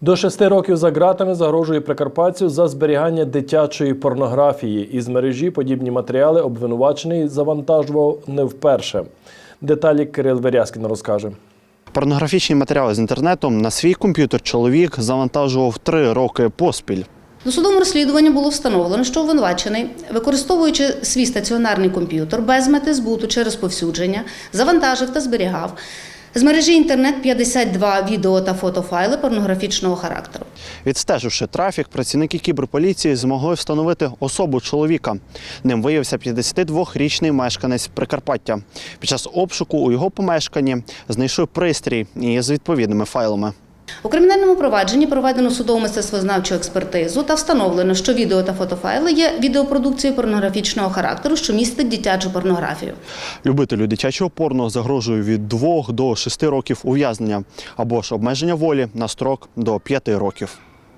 До шести років за ґратами загрожує Прикарпаттю за зберігання дитячої порнографії. Із мережі подібні матеріали обвинувачений завантажував не вперше. Деталі Кирил Верязкін розкаже. Порнографічні матеріали з інтернету на свій комп'ютер чоловік завантажував три роки поспіль. Досудовим розслідуванням було встановлено, що обвинувачений, використовуючи свій стаціонарний комп'ютер без мети збуту чи розповсюдження, завантажив та зберігав з мережі інтернет 52 відео та фотофайли порнографічного характеру. Відстеживши трафік, працівники кіберполіції змогли встановити особу чоловіка. Ним виявився 52-річний мешканець Прикарпаття. Під час обшуку у його помешканні знайшли пристрій із відповідними файлами. У кримінальному провадженні проведено судово-мистецтвознавчу експертизу та встановлено, що відео та фотофайли є відеопродукцією порнографічного характеру, що містить дитячу порнографію. Любителю дитячого порно загрожує від 2 до 6 років ув'язнення або ж обмеження волі на строк до 5 років.